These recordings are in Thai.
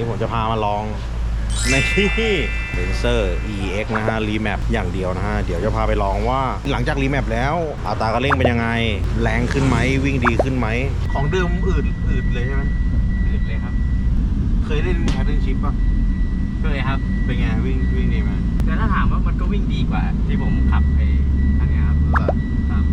นี้ผมจะพามาลองในที่เลนเซอร์ EX นะฮะรีแมปอย่างเดียวนะฮะ เดี๋ยวจะพาไปลองว่าหลังจากรีแมปแล้วอัตราการเร่งเป็นยังไง แรงขึ้นไหมวิ่งดีขึ้นไหม ของเดิมอืดอืดเลยใช่ไหมหลึกเลยครับ เคยเล่นแพทเทิร์นชิปป่ะเคยครับ เป็นไงวิ่งวิ่งดีไหมแต่ถ้าถามว่ามันก็วิ่งดีกว่า ที่ผมขับไอ้อันเนี้ยครับ ครับ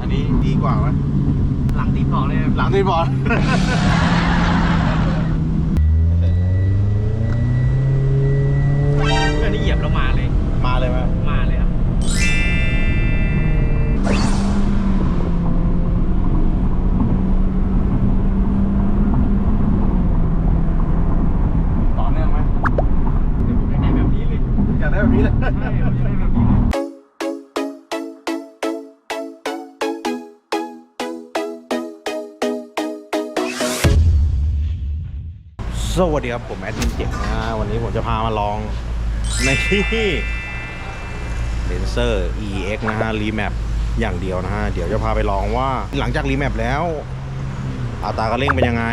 อันนี้ดีกว่าไหม หลังตีบอกเลย ห สวัสดีครับผมแอดมินเจ็กนะฮะวันนี้ผมจะพามาลองในที่เลนเซอร์ EX นะฮะรีแมปอย่างเดียวนะฮะ เดี๋ยวจะพาไปลองว่าหลังจากรีแมปแล้วอัตราการเร่งเป็นยังไง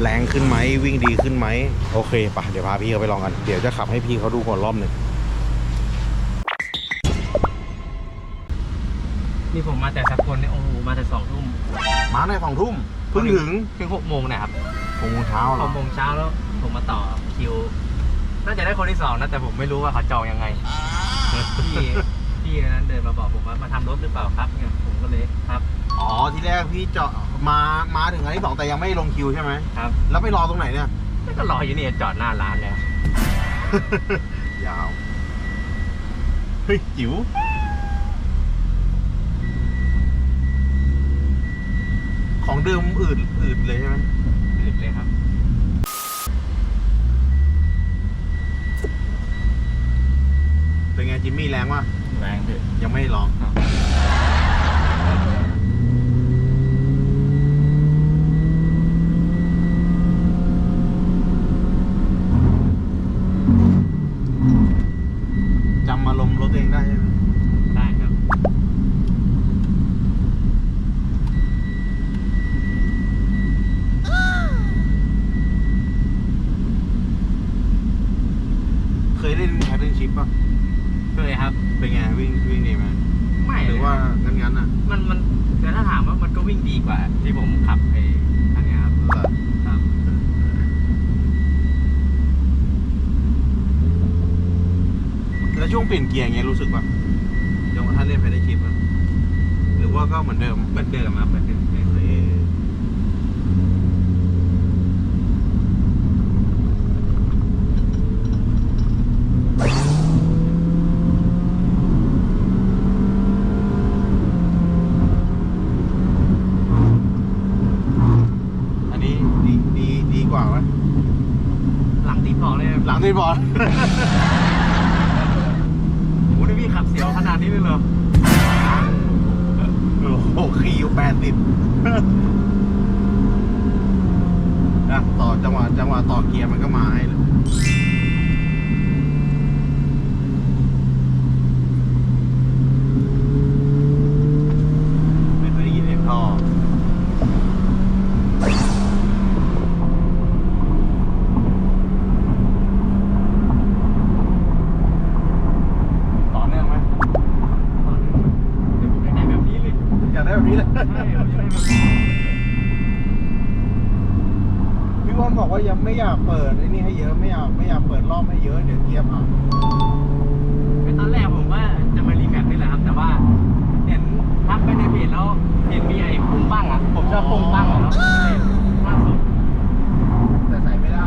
แรงขึ้นไหมวิ่งดีขึ้นไหม โอเคปะเดี๋ยวพาพี่เขาไปลองกัน เดี๋ยวจะขับให้พี่เขาดูก่อนรอบหนึ่งนี่ผมมาแต่สักคนเนี่ยโอ้โหมาแต่สองทุ่มมาในสองทุ่มเพิ่งถึงถึงหกโมงเนะครับหกโมงเช้าเหรหอกโมงเช้าแล้ว ผมมาต่อคิว น่าจะได้คนที่สองนะ แต่ผมไม่รู้ว่าเขาจองยังไง พี่พี่นั้นเดินมาบอกผมว่ามาทำรถหรือเปล่าครับเนี่ยผมก็เลยครับอ๋อที่แรกพี่เจาะมามาถึงอันที่สองแต่ยังไม่ลงคิวใช่ไหมครับแล้วไปรอตรงไหนเนี่ยแล้วก็รออยู่นี่จอดหน้าร้านแล้วยาวเฮ้ยจิ๋วของเดิมอืดอืดเลยใช่ไหมหลึกเลยครับ เป็น ไงจิมมี่แรงวะแรงเถอะยังไม่ได้ลอง จำอารมณ์รถตัวเองได้ใช่ไหม ได้ครับ เคยเล่นแพทเทิร์นชิปป่ะ เคยครับ เป็นไงวิ่งวิ่งดีไหม ไม่ ห เล รื ย อว่างั้นงั้นๆอะ มันมันแต่ถ้าถามว่ามันก็วิ่งดีกว่า ที่ผมขับไอ้อันเนี้ยครับ ครับ แล้วช่วงเปลี่ยนเกียร์อย่างเงี้ยรู้สึกป่ะยังว่าท่านเล่นแพทเทิร์นชิปป่ะหรือว่าก็เหมือนเดิมเหมือนเดิมครับเหมือนเดิมเอ๊ะอันนี้ดีดีดีกว่าไหมหลังตีบอกเลยหลังตีบอล โอ้โหนี่พี่ขับเสียวขนา ดนี้เลยเหรอโอ้โหขี่อยู่แปดสิบนะต่อจังหวะจังหวะต่อเกียร์มันก็มาให้เลยไม่เคยได้ยินเสียงท่อต่อเนื่องไหม เดี๋ยวผมจะได้แบบนี้เลย อยากได้แบบนี้เลย ใช่ผมจะได้แบบนี้ พี่วอนบอกว่ายังไม่อยากเปิดไอ้นี่ให้เยอะไม่อยากไม่อยากเปิดรอบให้เยอะเดี๋ยวเกียร์พังไอ้ตอนแรกผมว่าจะมารีแมปนี่แหละครับ แต่ว่าเห็นทักไปในเพจแล้วเห็นมีไอ้ปุ้งปั้งอะ ผมชอบปุ้งปั้งอะเนาะล่าสุดแต่ใส่ไม่ได้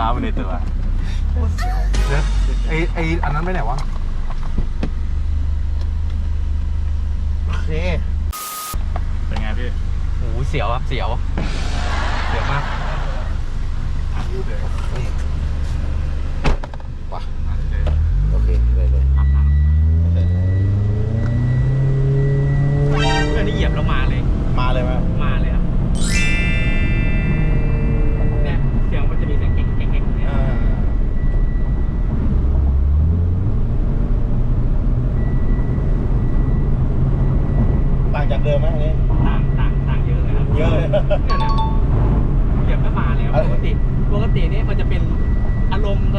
แกงลูกค้าไปในตัวเนี่ยไอไออันนั้นไปไหนวะ โอเคเป็นไงพี่ โอ้โหเสียวครับเสียว เสียวมาก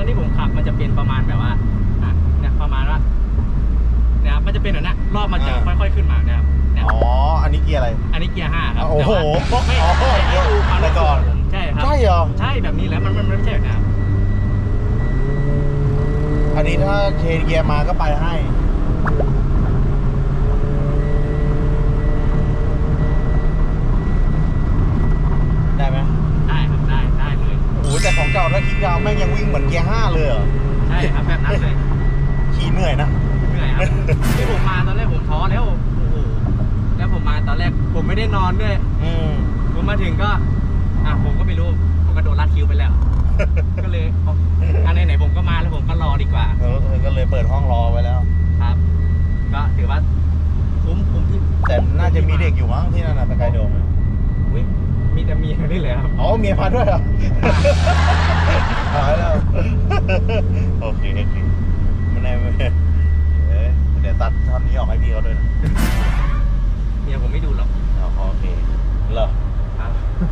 นที่ผมขับมันจะเป็นประมาณแบบว่าอะเนี่ยประมาณว่าเนี่ยครับมันจะเป็นแบบนั้นรอบมันจะค่อย ๆขึ้นมานะครับเนี่ยอ๋อ อันนี้เกียร์อะไร อันนี้เกียร์ห้าครับโอ้โหแต่ว่าไม่อ๋อไม่ให้ดูความแต่รู้สึก่อนผมใช่ครับใช่เหรอ ใช่แบบนี้แหล้วมันมันมันไม่ใช่แบบนั้นครับอันนี้ถ้าเชนเกียร์มาก็ไปให้ ได้ไหม ได้ครับได้ได้เลย โอ้โหแต่ ของเก่าถ้าคิกดาวน์แม่งยังวิ่งเหมือนเกียร์ห้าเลยเหรอใช่ครับแบบนั้นเลยขี่เหนื่อยนะเหนื่อยครับที่ผมมาตอนแรกผมท้อแล้วโอ้โหแล้วผมมาตอนแรกผมไม่ได้นอนด้วยอืมผมมาถึงก็อะผมก็ไม่รู้ผมก็โดนรัดคิวไปแล้ว ก็เลยเอาอันไหนๆผมก็มาแล้วผมก็รอดีกว่าเออเออก็เลยเปิดห้องรอไว้แล้วครับ ก็ถือว่าคุ้มคุ้มที่แต่น่าจะมีเด็กอยู่มั้งที่นั่นน่ะสกายโดมอะอุ๊ย มีแต่เมียนี่เลยครับ อ๋อเมียพาด้วยเหรอตายแล้วโอเคโอเคไม่แน่ไม่แน่เอ้ยเดี๋ยวตัดท่อนนี้ออกให้พี่เขาด้วยนะเมียผมไม่ดูหรอกอ๋อโอเคเหรอครับ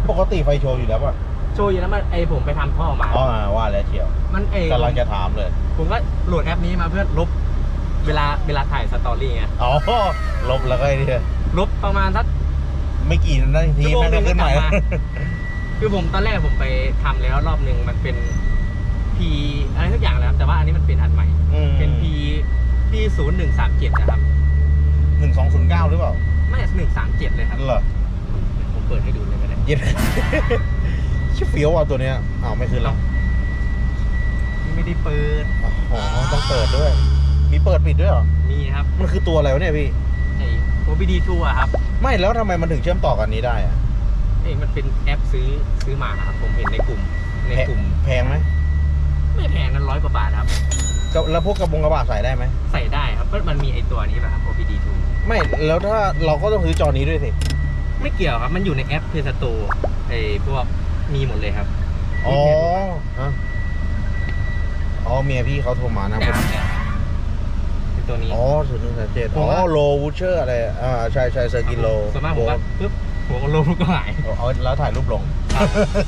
ปกติไฟโชว์อยู่แล้วป่ะโชว์อยู่แล้วมันไอผมไปทำท่อมา อ๋อว่าแล้วเชียวมันเองกำลังจะถามเลย ผมก็โหลดแอปนี้มาเพื่อลบเวลาเวลาถ่ายสตอรี่ไง อ๋อลบแล้วก็ไอ้นี่ลบประมาณสัก ไม่กี่นาทีชั่วโมงแม่งก็ขึ้นใหม่ หนึ่งก็กลับมา คือผมตอนแรกผมไปทำแล้วรอบหนึ่งมันเป็น P อะไรทุกอย่างแล้วแต่ว่าอันนี้มันเป็นอันใหม่ อืมเป็น P P ศูนย์หนึ่งสามเจ็ดนะครับ หนึ่งสองศูนย์เก้าหรือเปล่าไม่หนึ่งสามเจ็ดเลยครับ เหรอผมเปิดให้ดูเลยก็ได้ เย็นชิบเฟี้ยวอะตัวเนี้ยอ้าวไม่ขึ้นแล้วไม่ได้เปิด อ๋อต้องเปิดด้วย มีเปิดปิดด้วยเหรอ มีครับ มันคือตัวอะไรวะเนี่ยพี่ ไอ้ OBD 2อะครับไม่แล้วทำไมมันถึงเชื่อมต่อกันนี้ได้อะเอ้ยมันเป็นแอปซื้อซื้อมาครับผมเห็นในกลุ่มในกลุ่ม แพงไหมไม่แพงนั้นร้อยกว่าบาทครับกับแล้วพวกกระบงกระบะใส่ได้ไหมใส่ได้ครับก็มันมีไอตัวนี้แบบครับ OBD 2ไม่แล้วถ้าเราก็ต้องซื้อจอนี้ด้วยสิไม่เกี่ยวครับ มันอยู่ในแอป Play Store ไอพวกมีหมดเลยครับอ๋อฮะอ๋อเมียพี่เขาโทรมานะนะครับเนี่ยเป็น ตัวนี้ อ๋อศูนย์หนึ่งสามเจ็ดผมอ๋อว่าโลวูเชอร์อะไร อ่า ใช่ใช่เซอร์กิโลส่วนมากผมว่าปุ๊บหัวก็ลงก็หายเอาแล้วถ่ายรูปลง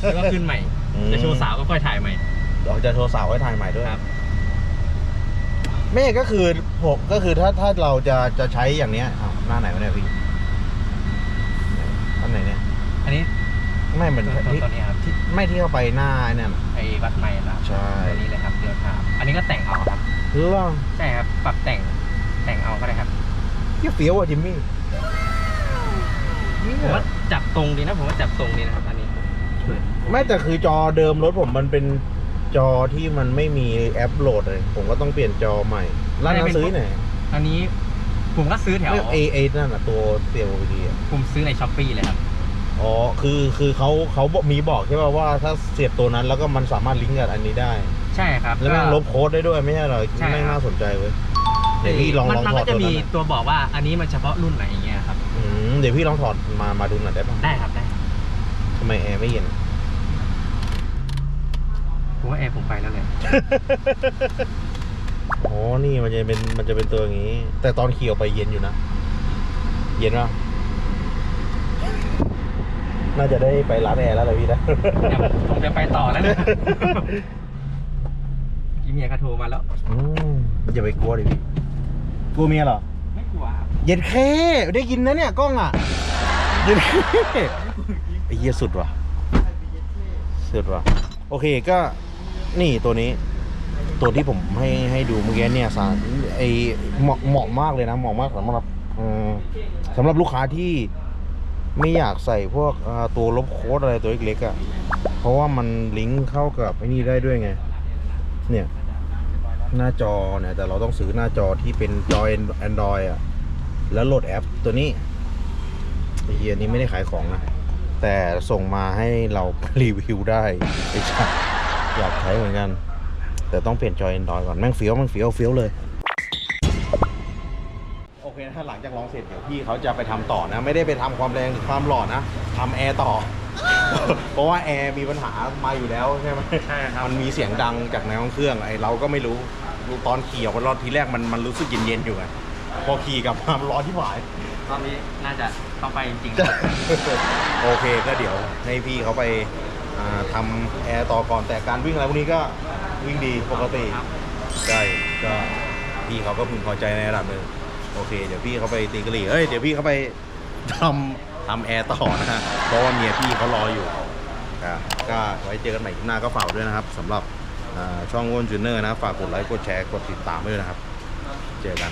แล้วก็ขึ้นใหม่อืมจะโชว์สาวก็ค่อยถ่ายใหม่เดี๋ยวจะโทรสาวไว้ถ่ายใหม่ด้วยครับไม่ก็คือผมก็คือถ้าถ้าเราจะจะใช้อย่างเนี้ยอ้าวหน้าไหนวะเนี่ยพี่อันไหนเนี่ย อันนี้ไม่เหมือนตัวตัวที่ตัวนี้ครับที่ไม่ที่เข้าไปหน้าไอ้เนี่ยนะไอ้วัดใหม่นะครับใช่ตัวนี้เลยครับเดียวถามอันนี้ก็แต่งเอาครับเรื่องใช่ครับปรับแต่ง แต่งเอาก็ได้ครับเหี้ยเฟี้ยวอะจิมมี่ผมว่าจับตรงดีนะ ผมว่าจับตรงดีนะครับอันนี้ไม่แต่คือจอเดิมรถผมมันเป็นจอที่มันไม่มีแอปโหลดเลย ผมก็ต้องเปลี่ยนจอใหม่ร้านหนังซื้อไหนอันนี้ผมก็ซื้อแถวไม่เอเอนั่นน่ะตัวเตียวดีอะผมซื้อในช้อปปี้เลยครับอ๋อคือคือเขาเขาบอกมีบอกใช่ป่ะว่าถ้าเสียบตัวนั้นแล้วก็มันสามารถลิงก์กับอันนี้ได้ ใช่ครับ แล้วแม่งลบโค้ดได้ด้วยไม่ใช่เหรอใช่ครับแม่งน่าสนใจเว้ย เดี๋ยวพี่ลองมันลองมันถอก็ดจะตัวมีนั้นน่ะตัวบอกว่าอันนี้มันเฉพาะรุ่นไหนอย่างเงี้ยครับ อืมเดี๋ยวพี่ลองถอดมามาดูหน่อยได้ป่ะได้ครับได้ทำไมแอร์ไม่เย็น ผมว่าแอร์ผมไปแล้วเลยอ๋อ นี่มันจะเป็นมันจะเป็นตัวอย่างนี้ แต่ตอนขี่ออกไปเย็นอยู่นะ เย็นป่ะ น่าจะได้ไปร้านแอร์แล้วเลยพี่นะ เดี๋ยวผมจะไปต่อแล้วเนี่ยอีเมียก็โทรมาแล้วอืมอย่าไปกลัวดิพี่ กลัวเมียเหรอ ไม่กลัวครับเย็นแค่ได้ยินนะเนี่ยกล้องอะ เย็นแค่ไอ้เหี้ยสุดว่ะ สุดว่ะ โอเคก็นี่ตัวนี้ ตัวที่ผมให้ให้ดูเมื่อกี้เนี่ยสารไอเหมาะเหมาะมากเลยนะเหมาะมากสำหรับอืมสำหรับลูกค้าที่ไม่อยากใส่พวกอ่าตัวลบโค้ดอะไรตัวเล็กๆอะ่ะ เพราะว่ามันลิงก์เข้ากับไอ้นี่ได้ด้วยไง เนี่ย หน้าจอเนี่ยแต่เราต้องซื้อหน้าจอที่เป็นจอ Android อะ แล้วโหลดแอปตัวนี้ไอเฮียนี้ไม่ได้ขายของนะ แต่ส่งมาให้เรารีวิวได้ไอ้ชาอยากใช้เหมือนกัน แต่ต้องเปลี่ยนจอ Android ก่อนแม่งเฟี้ยวแม่งเฟี้ยวเฟี้ยวเลยโอเคนะหลังจากลองเสร็จเดี๋ยวพี่เขาจะไปทำต่อนะ ไม่ได้ไปทำความแรงหรือความหล่อนะทำแอร์ต่อ เพราะว่าแอร์มีปัญหามาอยู่แล้วใช่ไหมใช่ครับ มันมีเสียงดังจากในห้องเครื่องไอ้เราก็ไม่รู้ตอนขี่ออกมารอบทีแรกมันมันรู้สึกเย็นๆอยู่ไงพอขี่กลับมามันร้อนที่หาย รอบนี้น่าจะต้องไปจริงโอเคก็เดี๋ยวให้พี่เขาไปอ่าทำแอร์ต่อก่อนแต่การวิ่งอะไรพวกนี้ก็วิ่งดีปกติครับใช่ก็พี่เขาก็พึงพอใจในระดับหนึ่งโอเค เดี๋ยวพี่เขาไปตีกะหรี่เอ้ยเดี๋ยวพี่เขาไปทำ ทำแอร์ต่อนะฮะเพราะว่าเมียพี่เขารออยู่ครับก็ไว้เจอกันใหม่คลิปหน้าก็ฝากด้วยนะครับสำหรับอ่าช่องอ้วนจูเนอร์นะฝากกดไลค์กดแชร์กดติดตามไว้ด้วยนะครับ เจอกัน